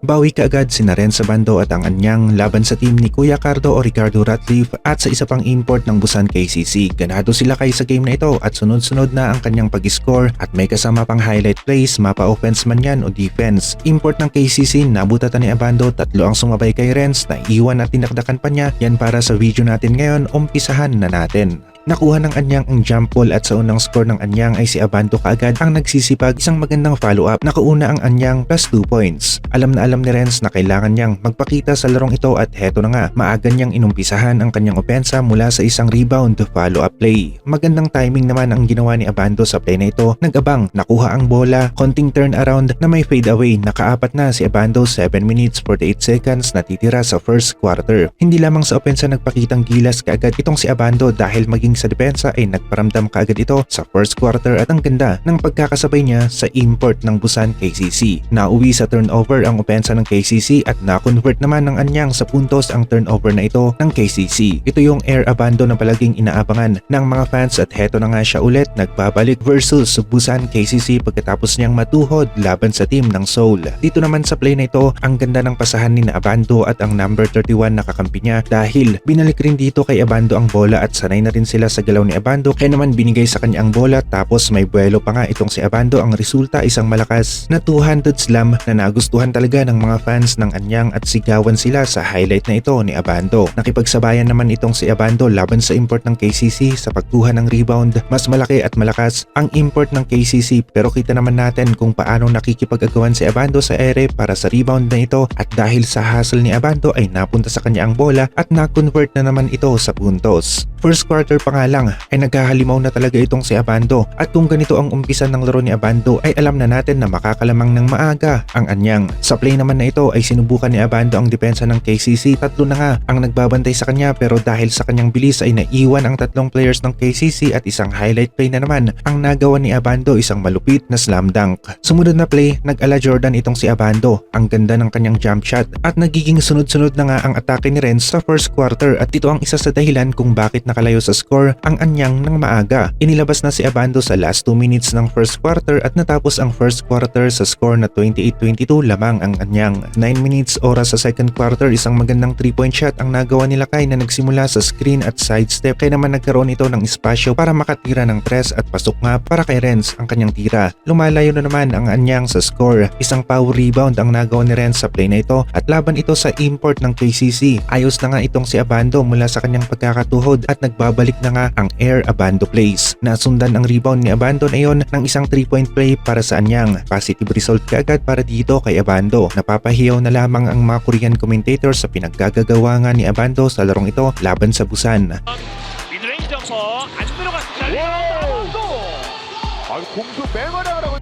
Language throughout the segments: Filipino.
Bawi kaagad si Naren Sabando at ang anyang laban sa team ni Kuya Cardo o Ricardo Ratliff at sa isa pang import ng Busan KCC. Ganado sila kay sa game na ito at sunod-sunod na ang kanyang pag-score at may kasama pang highlight plays, mapa offense man yan o defense. Import ng KCC, nabutatan ni Abando, tatlo ang sumabay kay Renz na iwan at tinakdakan pa niya. Yan para sa video natin ngayon, umpisahan na natin. Nakuha ng Anyang ang jump ball at sa unang score ng Anyang ay si Abanto kaagad ang nagsisipag isang magandang follow-up. Nakauna ang Anyang plus 2 points. Alam na alam ni Renz na kailangan niyang magpakita sa larong ito at heto na nga, maaga niyang inumpisahan ang kanyang opensa mula sa isang rebound follow-up play. Magandang timing naman ang ginawa ni Abando sa play na ito. Nag-abang, nakuha ang bola, konting turn around na may fade away. Nakaapat na si Abando 7 minutes 48 seconds na titira sa first quarter. Hindi lamang sa opensa nagpakitang gilas kaagad itong si Abando dahil maging sa depensa ay nagparamdam kaagad ito sa first quarter at ang ganda ng pagkakasabay niya sa import ng Busan KCC. Nauwi sa turnover ang opensa ng KCC at na-convert naman ng anyang sa puntos ang turnover na ito ng KCC. Ito yung air abando na palaging inaabangan ng mga fans at heto na nga siya ulit nagbabalik versus Busan KCC pagkatapos niyang matuhod laban sa team ng Seoul. Dito naman sa play na ito, ang ganda ng pasahan ni na Abando at ang number 31 na kakampi niya dahil binalik rin dito kay Abando ang bola at sanay na rin sila sa galaw ni Abando kaya naman binigay sa kanya ang bola tapos may buwelo pa nga itong si Abando ang resulta isang malakas na 200 slam na nagustuhan talaga ng mga fans ng Anyang at sigawan sila sa highlight na ito ni Abando. Nakipagsabayan naman itong si Abando laban sa import ng KCC sa pagkuha ng rebound. Mas malaki at malakas ang import ng KCC pero kita naman natin kung paano nakikipag-agawan si Abando sa ere para sa rebound na ito at dahil sa hustle ni Abando ay napunta sa kanya ang bola at na-convert na naman ito sa puntos. First quarter pa nga lang ay nagkahalimaw na talaga itong si Abando at kung ganito ang umpisa ng laro ni Abando ay alam na natin na makakalamang ng maaga ang anyang. Sa play naman na ito ay sinubukan ni Abando ang depensa ng KCC tatlo na nga ang nagbabantay sa kanya pero dahil sa kanyang bilis ay naiwan ang tatlong players ng KCC at isang highlight play na naman ang nagawa ni Abando isang malupit na slam dunk. Sumunod na play nag-ala Jordan itong si Abando ang ganda ng kanyang jump shot at nagiging sunod-sunod na nga ang atake ni Renz sa first quarter at ito ang isa sa dahilan kung bakit nakalayo sa score ang anyang ng maaga. Inilabas na si Abando sa last 2 minutes ng first quarter at natapos ang first quarter sa score na 28-22 lamang ang anyang. 9 minutes oras sa second quarter isang magandang 3 point shot ang nagawa ni Lakay na nagsimula sa screen at sidestep kaya naman nagkaroon ito ng espasyo para makatira ng press at pasok nga para kay Renz ang kanyang tira. Lumalayo na naman ang anyang sa score. Isang power rebound ang nagawa ni Renz sa play na ito at laban ito sa import ng KCC. Ayos na nga itong si Abando mula sa kanyang pagkakatuhod at nagbabalik na nga ang air Abando plays. Nasundan ang rebound ni Abando na iyon ng isang 3 point play para sa anyang. Positive result kaagad para dito kay Abando. Napapahiyaw na lamang ang mga Korean commentators sa pinaggagagawa nga ni Abando sa larong ito laban sa Busan.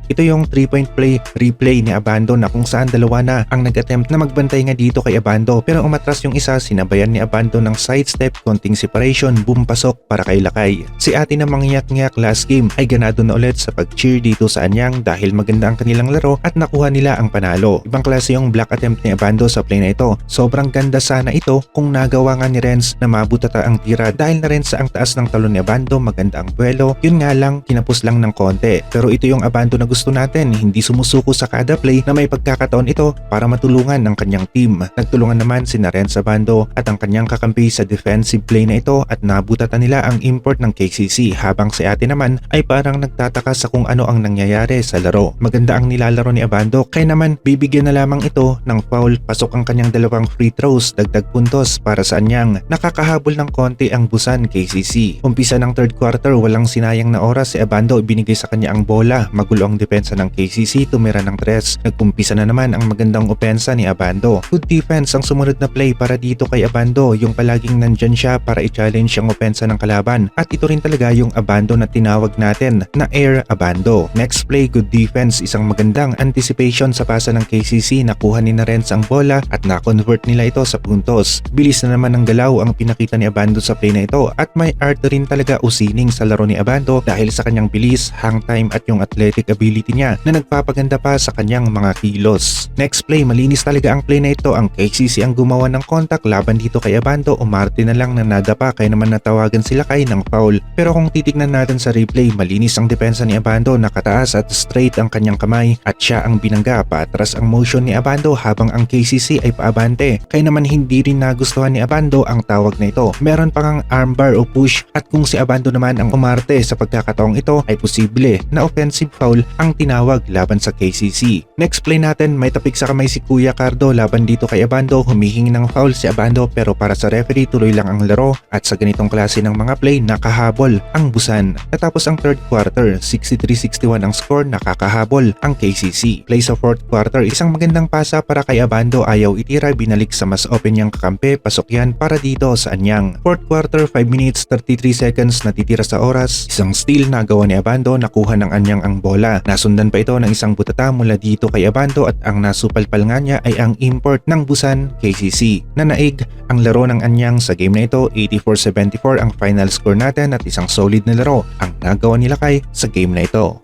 Ito yung 3-point play replay ni Abando na kung saan dalawa na ang nag-attempt na magbantay nga dito kay Abando pero umatras yung isa sinabayan ni Abando ng sidestep, konting separation, boom pasok para kay Lakay. Si ate na mangyak-ngyak last game ay ganado na ulit sa pag-cheer dito sa Anyang dahil maganda ang kanilang laro at nakuha nila ang panalo. Ibang klase yung black attempt ni Abando sa play na ito. Sobrang ganda sana ito kung nagawa nga ni Renz na mabutata ang tira dahil na rin sa ang taas ng talon ni Abando maganda ang buwelo. Yun nga lang, kinapos lang ng konti. Pero ito yung Abando na gusto natin, hindi sumusuko sa kada play na may pagkakataon ito para matulungan ng kanyang team. Nagtulungan naman si Renz Abando at ang kanyang kakampi sa defensive play na ito at nabutatan nila ang import ng KCC habang si ate naman ay parang nagtataka sa kung ano ang nangyayari sa laro. Maganda ang nilalaro ni Abando kaya naman bibigyan na lamang ito ng foul pasok ang kanyang dalawang free throws dagdag puntos para sa anyang. Nakakahabol ng konti ang Busan KCC. Umpisa ng third quarter walang sinayang na oras si Abando ibinigay sa kanya ang bola. Magulo ang depensa ng KCC tumira ng tres. Nagkumpisa na naman ang magandang opensa ni Abando. Good defense ang sumunod na play para dito kay Abando yung palaging nandyan siya para i-challenge ang opensa ng kalaban. At ito rin talaga yung Abando na tinawag natin na Air Abando. Next play, good defense, isang magandang anticipation sa pasa ng KCC. Nakuha ni Narens ang bola at na-convert nila ito sa puntos. Bilis na naman ng galaw ang pinakita ni Abando sa play na ito at may art rin talaga usining sa laro ni Abando dahil sa kanyang bilis, hang time at yung athletic ability niya na nagpapaganda pa sa kanyang mga kilos. Next play, malinis talaga ang play na ito. Ang KCC ang gumawa ng contact laban dito kay Abando. Umarte na lang na nadapa kaya naman natawagan sila kay ng foul. Pero kung titignan natin sa replay, malinis ang depensa ni Abando, nakataas at straight ang kanyang kamay at siya ang binangga. Paatras ang motion ni Abando habang ang KCC ay paabante. Kaya naman hindi rin nagustuhan ni Abando ang tawag na ito. Meron pa kang armbar o push at kung si Abando naman ang umarte sa pagkakataong ito ay posible na offensive foul ang tinawag laban sa KCC. Next play natin may tapik sa kamay si Kuya Cardo laban dito kay Abando humihingi ng foul si Abando pero para sa referee tuloy lang ang laro at sa ganitong klase ng mga play nakahabol ang Busan. Natapos ang third quarter 63-61 ang score nakakahabol ang KCC. Play sa fourth quarter isang magandang pasa para kay Abando ayaw itira binalik sa mas open niyang kakampi pasok yan para dito sa Anyang. Fourth quarter 5 minutes 33 seconds natitira sa oras isang steal na gawa ni Abando nakuha ng Anyang ang bola. Nasundan pa ito ng isang butata mula dito kay Abando at ang nasupalpal nga niya ay ang import ng Busan KCC. Nanaig ang laro ng Anyang sa game na ito 84-74 ang final score natin at isang solid na laro ang nagawa nila kay sa game na ito.